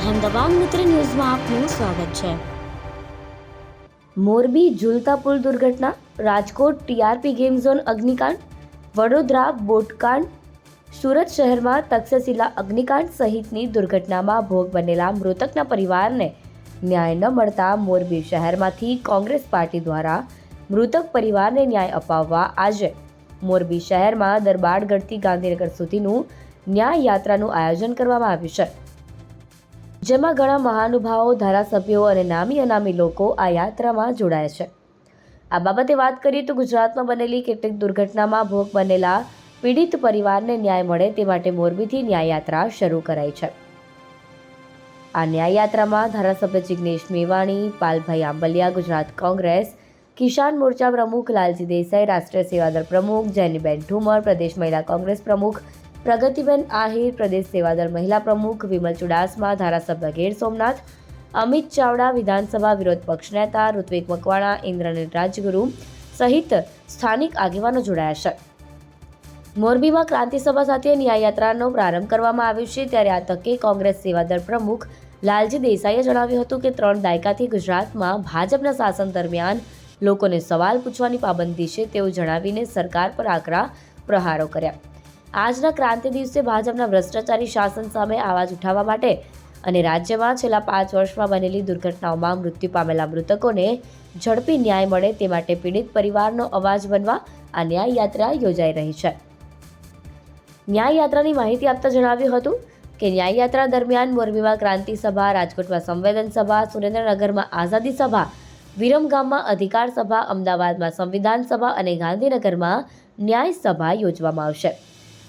અહેમદાબાદ મિત્ર ન્યૂઝમાં આપનું સ્વાગત છે. મોરબી ઝુલતા પુલ દુર્ઘટના, રાજકોટ ટીઆરપી ગેમ ઝોન અગ્નિકાંડ, વડોદરા બોટકાંડ, સુરત શહેરમાં તક્ષશિલા અગ્નિકાંડ સહિતની દુર્ઘટનામાં ભોગ બનેલા મૃતકના પરિવારને ન્યાય ન મળતા મોરબી શહેરમાંથી કોંગ્રેસ પાર્ટી દ્વારા મૃતક પરિવારને ન્યાય અપાવવા આજે મોરબી શહેરમાં દરબારગઢથી ગાંધીનગર સુધીનું ન્યાય યાત્રાનું આયોજન કરવામાં આવ્યું છે. જેમાં ઘણા મહાનુભાવો, ધારાસભ્યો અને નામી અનામી લોકો આ યાત્રામાં જોડાયા છે. આ બાબતે વાત કરીએ તો ગુજરાતમાં બનેલી કેટલીક દુર્ઘટનામાં ભોગ બનેલા પીડિત પરિવારને ન્યાય મળે તે માટે મોરબીથી ન્યાયયાત્રા શરૂ કરાઈ છે. આ ન્યાયયાત્રામાં ધારાસભ્ય જિગ્નેશ મેવાણી, પાલભાઈ આંબલિયા, ગુજરાત કોંગ્રેસ, કિસાન મોરચા પ્રમુખ લાલજી દેસાઈ, રાષ્ટ્રીય સેવાદળ પ્રમુખ, જેનીબેન ઠુમર પ્રદેશ મહિલા કોંગ્રેસ પ્રમુખ પ્રગતિબેન આહિર પ્રદેશ સેવાદળ મહિલા પ્રમુખ વિમલ ચુડાસમા, ધારાસભ્ય ગેર સોમનાથ, અમિત ચાવડા, વિધાનસભા વિરોધ પક્ષ નેતા ઋત્વિક મકવાણા, ઇન્દ્રનીલ રાજગુરુ સહિત સ્થાનિક આગેવાનો જોડાયા છે. મોરબીમાં ક્રાંતિ સભા સાથે ન્યાય યાત્રાનો પ્રારંભ કરવામાં આવ્યો છે, ત્યારે આ તકે કોંગ્રેસ સેવાદળ પ્રમુખ લાલજી દેસાઈએ જણાવ્યું હતું કે ત્રણ દાયકાથી ગુજરાતમાં ભાજપના શાસન દરમિયાન લોકોને સવાલ પૂછવાની પાબંદી છે તેવું જણાવીને સરકાર પર આકરા પ્રહારો કર્યા. આજના ક્રાંતિ દિવસે ભાજપના ભ્રષ્ટાચારી શાસન સામે અવાજ ઉઠાવવા માટે અને રાજ્યમાં છેલ્લા પાંચ વર્ષમાં બનેલી દુર્ઘટનાઓમાં મૃત્યુ પામેલા મૃતકોને ઝડપી ન્યાય મળે તે માટે પીડિત પરિવારનો અવાજ બનવા આ ન્યાયયાત્રા યોજાઈ રહી છે. ન્યાય યાત્રાની માહિતી આપતા જણાવ્યું હતું કે ન્યાય યાત્રા દરમિયાન મોરબીમાં ક્રાંતિ સભા, રાજકોટમાં સંવેદન સભા, સુરેન્દ્રનગરમાં આઝાદી સભા વિરમગામમાં અધિકાર સભા, અમદાવાદમાં સંવિધાન સભા અને ગાંધીનગરમાં ન્યાય સભા યોજવામાં આવશે.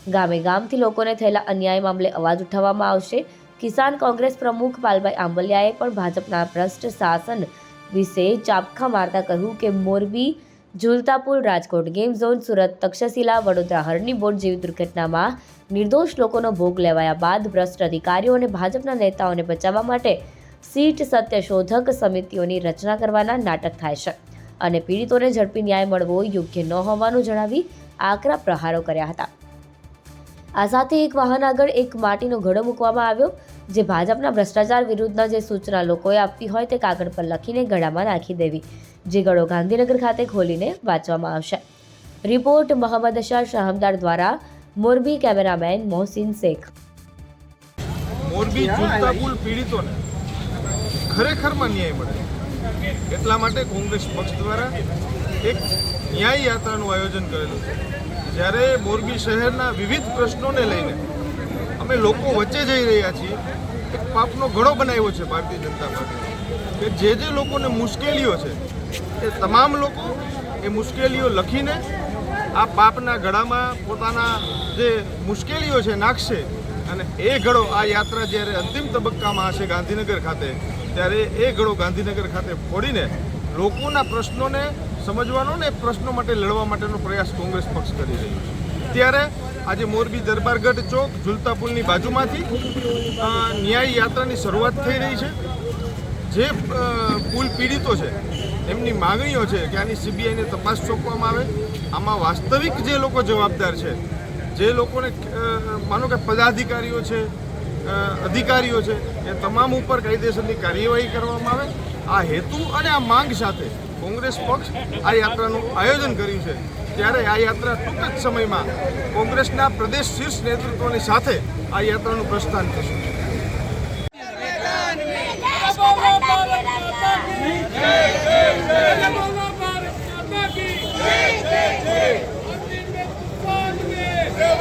ગામે ગામથી લોકોને થયેલા અન્યાય મામલે અવાજ ઉઠાવવામાં આવશે. કિસાન કોંગ્રેસ પ્રમુખ પાલભાઈ આંબલિયાએ પણ ભાજપના ભ્રષ્ટ શાસન વિશે ચાપખા મારતા કહ્યું કે Morbi, ઝુલતાપુર, Rajkot game zone, Surat, Takshashila, Vadodara, Harni boat જેવી દુર્ઘટનામાં નિર્દોષ લોકોનો ભોગ લેવાયા બાદ ભ્રષ્ટ અધિકારીઓ અને ભાજપના નેતાઓને બચાવવા માટે સીટ સત્યશોધક સમિતિઓની રચના કરવાના નાટક થાય છે અને પીડિતોને ઝડપી ન્યાય મળવો યોગ્ય ન હોવાનું જણાવી આકરા પ્રહારો કર્યા હતા. આ સાથે એક વાહન આગળ એક માટીનો ઘડો મૂકવામાં આવ્યો, જે ભાજપના ભ્રષ્ટાચાર વિરુદ્ધના જે સૂચના લોકોએ આપવી હોય તે કાગળ પર લખીને ગળામાં નાખી દેવી, જે ગળો ગાંધીનગર ખાતે ખોલીને વાંચવામાં આવશે. રિપોર્ટ મોહમ્મદ શાહ શાહમદાર દ્વારા, મોરબી કેમેરામેન મોહસિન શેખ. મોરબી ઝૂલતા પુલ પીડિતોને ખરેખરમાં ન્યાય મળે. એટલા માટે કોંગ્રેસ પક્ષ દ્વારા એક ન્યાય યાત્રાનું આયોજન કરેલું છે. જ્યારે મોરબી શહેરના વિવિધ પ્રશ્નોને લઈને અમે લોકો વચ્ચે જઈ રહ્યા છીએ, એક પાપનો ઘડો બનાવ્યો છે ભારતીય જનતા પાર્ટી કે જે જે લોકોને મુશ્કેલીઓ છે, એ તમામ લોકો એ મુશ્કેલીઓ લખીને આ પાપના ગળામાં પોતાના જે મુશ્કેલીઓ છે નાખશે અને એ ઘડો આ યાત્રા જ્યારે અંતિમ તબક્કામાં હશે ગાંધીનગર ખાતે, ત્યારે એ ઘડો ગાંધીનગર ખાતે ફોડીને લોકોના પ્રશ્નોને સમજવાનો ને પ્રશ્નો માટે લડવા માટેનો પ્રયાસ કોંગ્રેસ પક્ષ કરી રહ્યું છે. ત્યારે આજે મોરબી દરબારગઢ ચોક ઝુલતા પુલની બાજુમાંથી ન્યાય યાત્રાની શરૂઆત થઈ રહી છે. જે પુલ પીડિતો છે, એમની માગણીઓ છે કે આની સીબીઆઈને તપાસ સોંપવામાં આવે. આમાં વાસ્તવિક જે લોકો જવાબદાર છે, જે લોકોને માનો કે પદાધિકારીઓ છે અધિકારીઓ છે, એ તમામ ઉપર કાયદેસરની કાર્યવાહી કરવામાં આવે. આ હેતુ અને આ માંગ સાથે કોંગ્રેસ પક્ષ આ યાત્રાનું આયોજન કર્યું છે ત્યારે આ યાત્રા ટૂંક જ સમયમાં કોંગ્રેસના પ્રદેશ શીર્ષ નેતૃત્વની સાથે આ યાત્રાનું પ્રસ્થાન થશે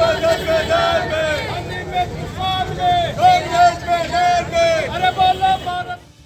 બોલો ભારત